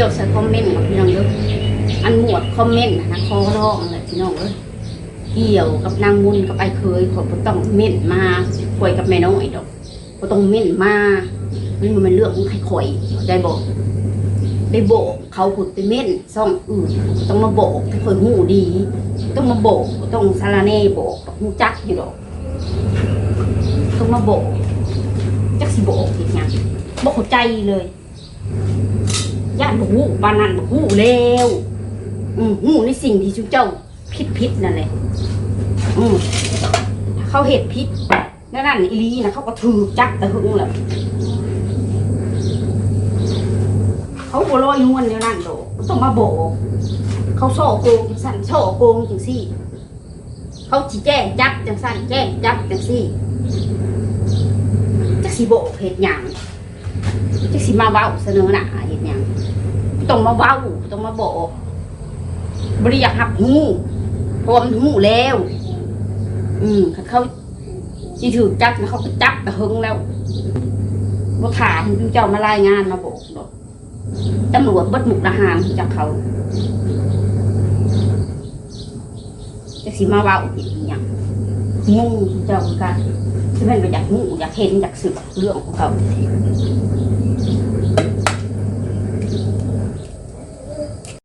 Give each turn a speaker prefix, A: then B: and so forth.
A: กี่ยวใส่คอมเมนต์กับพี่น้องเด้ออันหมวดคอมเมนต์นะนะขอร้องเลยพี่น้องเอ้ยเกี่ยวกับนางมุนกับไอ้เคยขอบต้องเม่นมาข่อยกับแม่น้อยดอกบ่ต้องเม่นมานบ่มันเรื่องของใครข่อยได้บอกได้บอกเขาผุดไปเม่นซ่องอื่นต้องมาบอกถ้าข่อยหูดี ต้องมาบอกต้องสารเน่บอกหูจักอยู่ดอกต้องมาบอกจักสิบอกอีกอย่างบอกเข้าใจเลย ย่านบอกหูปานนั้นบอกหูแล้วอืมหูในสิ่งที่ชุเจ้าพิษพิษนั่นแหละอืมเขาเหตุพิษนั่นนั่นอีลีนะเขาก็ถือจักแต่หึงแหละเขาบ่ลอยนวลเดียวนั่นโดต้องมาบอกเขาโซ่โกงจังสั่นโซ่โกงจังซี่ เขาจีแจ้งจับจังสั่นแจ้งจับจังซี่จักสิโบกเหตุหยังจักสิมาเว้าเสนอหน้าเหตุหยัง ต้องมาเว้าต้องมาบอกบริอยากหับหูเพราะมันหูแล้ว อืมเขาจีถือจับนเขาก็จับแต่หึงแล้วว่าถามเจ้ามารายงานมาบอกดอกตำรวจบดหมุกทหารจากเขาจะสิมาเว่าอีกอย่างงงเจ้ากันที่มันไปอยากงูอยากเห็นอยากสืบเรื่องของเขา